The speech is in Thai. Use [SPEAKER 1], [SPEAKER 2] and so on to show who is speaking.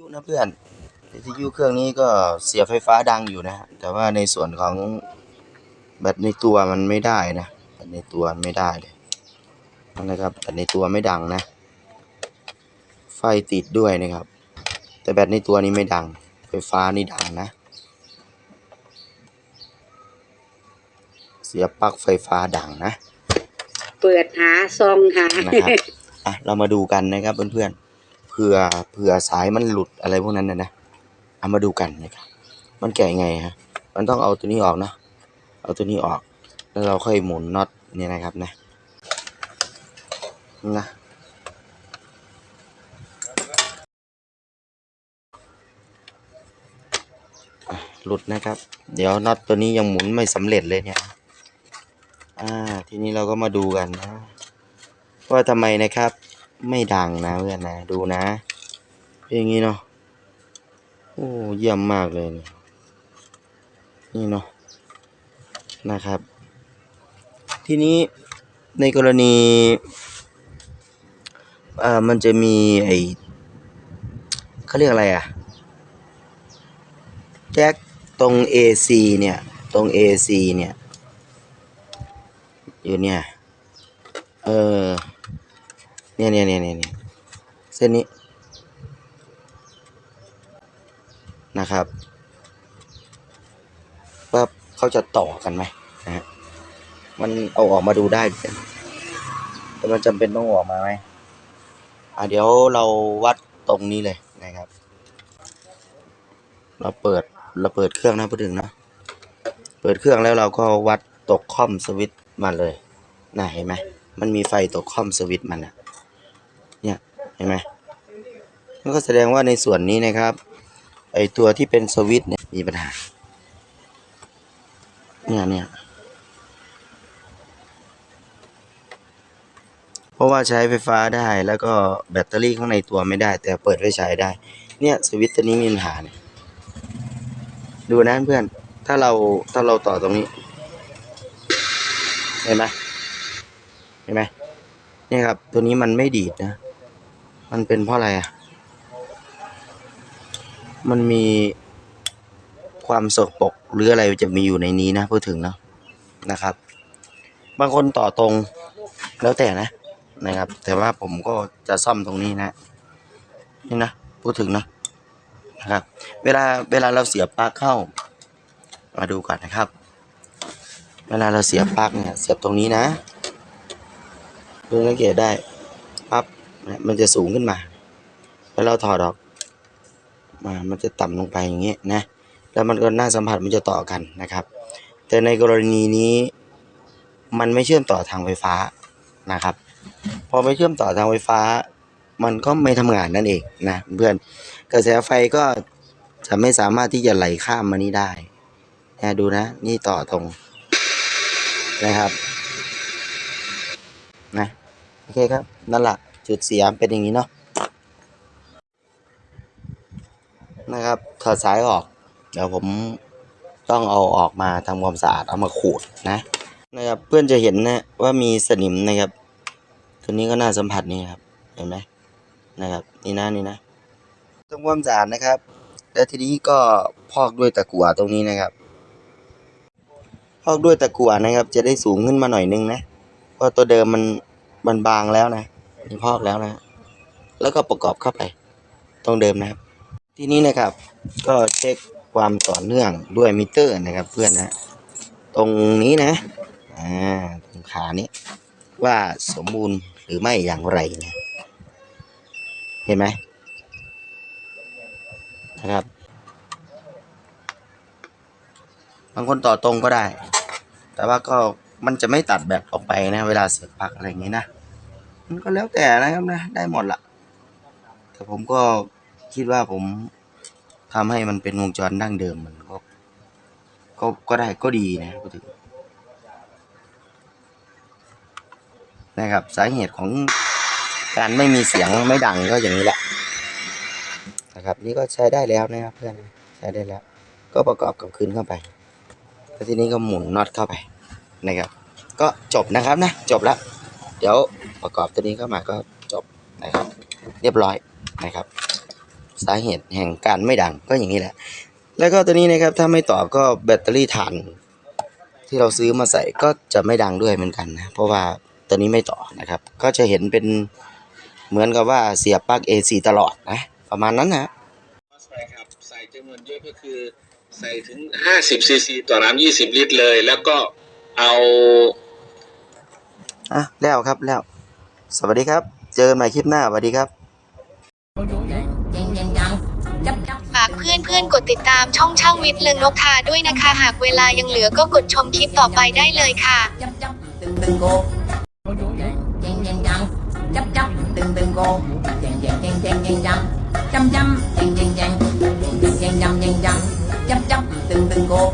[SPEAKER 1] ยุนะเพื่อนวิทยุเครื่องนี้ก็เสียบไฟฟ้าดังอยู่นะฮะแต่ว่าในส่วนของแบตในตัวมันไม่ได้นะแบตในตัวไม่ได้เลยนะครับแบตในตัวไม่ดังนะ ไฟติดด้วยนะครับ แต่แบตในตัวนี้ไม่ดัง ไฟฟ้านี่ดังนะ เสียบปลั๊กไฟฟ้าดังนะ
[SPEAKER 2] เปิดหาซองหา
[SPEAKER 1] นะครับอะเรามาดูกันนะครับเพื่อนๆ เผื่อเผื่อสายมันหลุดอะไรพวกนั้นนะนะเอามาดูกันนะครับมันแกะยังไงฮะมันต้องเอาตัวนี้ออกเนาะเอาตัวนี้ออก แล้วเราค่อยหมุนน็อตเนี่ยนะครับนะนะอะหลุดนะครับ เดี๋ยวน็อตตัวนี้ยังหมุนไม่สำเร็จเลยเนี่ยอ่าทีนี้เราก็มาดูกันนะว่าทำไมนะครับ ไม่ดังนะเพื่อนนะดูนะเป็นอย่างนี้เนาะโอ้เยี่ยมมากเลยนี่เนาะนะครับ ทีนี้ในกรณีเอ่อมันจะมีไอเขาเรียกอะไรอะแจ็คตรง AC เนี่ยตรง AC เนี่ยอยู่เนี่ยเออ เนี่ยเนี่ยเนี่ยเนี่ยเนี่ยเส้นนี้นะครับว่าเขาจะต่อกันไหมนะฮะมันเอาออกมาดูได้ แต่มันจำเป็นต้องออกมาไหมอะเดี๋ยวเราวัดตรงนี้เลยนะครับ เราเปิดเราเปิดเครื่องนะพูดถึงนะ เปิดเครื่องแล้วเราก็วัดตกคอมสวิตช์มาเลยน่ะเห็นไหมมันมีไฟตกคอมสวิตช์มันนะ เห็นไหมมันก็แสดงว่าในส่วนนี้นะครับ ไอตัวที่เป็นสวิตเนี่ยมีปัญหา เนี่ยเนี่ยเพราะว่าใช้ไฟฟ้าได้แล้วก็แบตเตอรี่ข้างในตัวไม่ได้ แต่เปิดไว้ใช้ได้ เนี่ยสวิตตัวนี้มีปัญหาเนี่ยดูนะเพื่อน ถ้าเราถ้าเราต่อตรงนี้เห็นไหมเห็นไหมเนี่ยครับ ตัวนี้มันไม่ดีดนะ มันเป็นเพราะอะไรอะ มันมีความสกปรกหรืออะไรจะมีอยู่ในนี้นะพูดถึงเนาะนะครับ บางคนต่อตรงแล้วแต่นะนะครับ แต่ว่าผมก็จะซ่อมตรงนี้นะ นี่นะพูดถึงนะนะครับ เวลาเวลาเราเสียบปลั๊กเข้า มาดูก่อนนะครับ เวลาเราเสียบปลั๊กเนี่ยเสียบตรงนี้นะเพื่อสังเกตได้ มันจะสูงขึ้นมา แล้วเราถอดออกมามันจะต่ำลงไปอย่างเงี้ยนะ แล้วมันก็หน้าสัมผัสมันจะต่อกันนะครับ แต่ในกรณีนี้มันไม่เชื่อมต่อทางไฟฟ้านะครับ พอไม่เชื่อมต่อทางไฟฟ้า มันก็ไม่ทำงานนั่นเองนะเพื่อนกระแสไฟก็จะไม่สามารถที่จะไหลข้ามมานี่ได้นะดูนะ นี่ต่อตรงนะครับนะโอเคครับ นั่นแหละ จุดเสียเป็นอย่างนี้เนาะนะครับถอดสายออก เดี๋ยวผมต้องเอาออกมาทำความสะอาดเอามาขูดนะนะครับเพื่อนจะเห็นนะว่ามีสนิมนะครับ ตัวนี้ก็น่าสัมผัสนี่ครับเห็นไหมนะครับนี่นะนี่นะทำความสะอาดนะครับ แล้วทีนี้ก็พอกด้วยตะกั่วตรงนี้นะครับ พอกด้วยตะกั่วนะครับ จะได้สูงขึ้นมาหน่อยนึงนะเพราะตัวเดิมมันมันบางแล้วนะ นี่พอกแล้วนะ แล้วก็ประกอบเข้าไปตรงเดิมนะครับ ทีนี้นะครับ ก็เช็คความต่อเนื่องด้วยมิเตอร์นะครับ เพื่อนนะ ตรงนี้นะ อ่า ตรงขานี้ ว่าสมบูรณ์หรือไม่อย่างไรนะ เห็นไหมนะครับ บางคนต่อตรงก็ได้ แต่ว่าก็มันจะไม่ตัดแบบออกไปนะ เวลาเสียบปลั๊กอะไรอย่างนี้นะ มันก็แล้วแต่นะครับนะ ได้หมดละแต่ผมก็คิดว่าผมทำให้มันเป็นวงจรดั้งเดิมมันก็ ก็ก็ได้ก็ดีนะพูดถึงนะครับ สาเหตุของการไม่มีเสียงไม่ดังก็อย่างนี้แหละนะครับ นี่ก็ใช้ได้แล้วนะครับเพื่อนใช้ได้แล้ว ก็ประกอบกับคืนเข้าไปแล้วทีนี้ก็หมุนน็อตเข้าไปนะครับ ก็จบนะครับนะ จบแล้ว เดี๋ยว ประกอบตัวนี้เข้ามาก็จบนะครับ เรียบร้อยนะครับ สาเหตุแห่งการไม่ดังก็อย่างนี้แหละ แล้วก็ตัวนี้นะครับถ้าไม่ต่อก็แบตเตอรี่ถ่านที่เราซื้อมาใส่ก็จะไม่ดังด้วยเหมือนกันนะเพราะว่าตัวนี้ไม่ต่อนะครับ ก็จะเห็นเป็นเหมือนกับว่าเสียบปลั๊ก AC ตลอดนะประมาณนั้นนะ
[SPEAKER 3] ใช่ครับใส่จำนวนเยอะก็คือใส่ถึง 50ซีซีต่อน้ำ20 ลิตรเลย แล้วก็เอา
[SPEAKER 1] อะแล้วครับแล้ว สวัสดีครับ เจอกันใหม่คลิปหน้าสวัสดีครับ
[SPEAKER 4] ฝากเพื่อนเพื่อนๆกดติดตามช่องช่างวิทย์เลืองนกทาด้วยนะคะ หากเวลายังเหลือก็กดชมคลิปต่อไปได้เลยค่ะ
[SPEAKER 5] chấp chấp từng từng cô chen chen chăng chấp chấp từng từng cô chen chen chen chen chen chăng chăm chăm chen chen chen chen chen chăm chen chăm chấp chấp từng từng cô